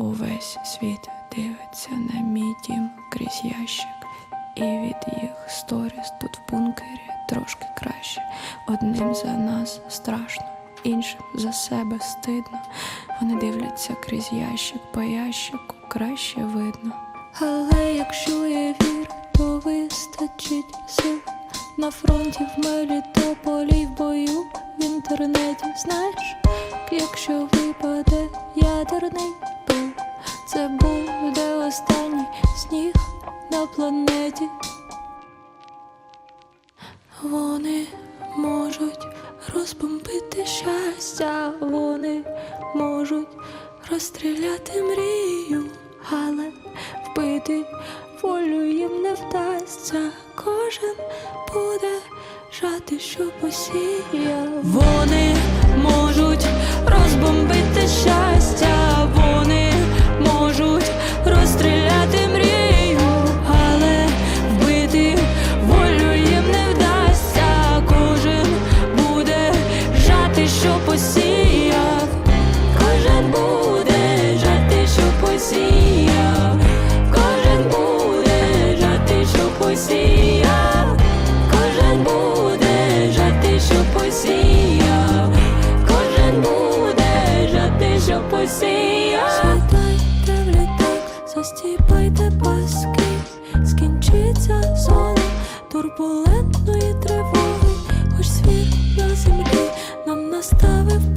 Увесь світ дивиться на мій дім крізь ящик, і від їх сторіс тут в бункері трошки краще. Одним за нас страшно, іншим за себе стидно. Вони дивляться крізь ящик, по ящику краще видно. Але якщо є віра, то вистачить сил на фронті в Мелітополі в бою в інтернеті. Знаєш, якщо пил, це буде останній сніг на планеті. Вони можуть розбомбити щастя, вони можуть розстріляти мрію, але вбити волю їм не вдасться. Кожен буде жати, що посіяв. Вони що посіяв. Світайте в літак, застіпайте паски, скінчиться зона турбулентної тривоги, хоч світ на землі нам наставив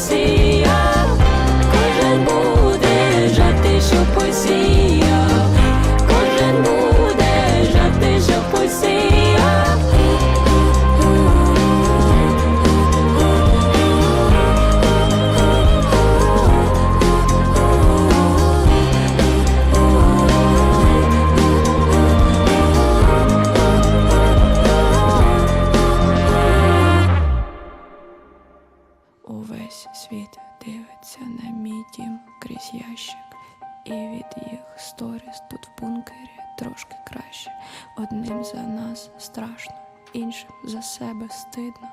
що світ дивиться на мій дім крізь ящик, і від їх сторіс тут в бункері трошки краще. Одним за нас страшно, іншим за себе стидно.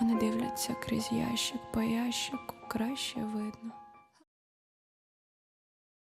Вони дивляться крізь ящик, по ящику краще видно.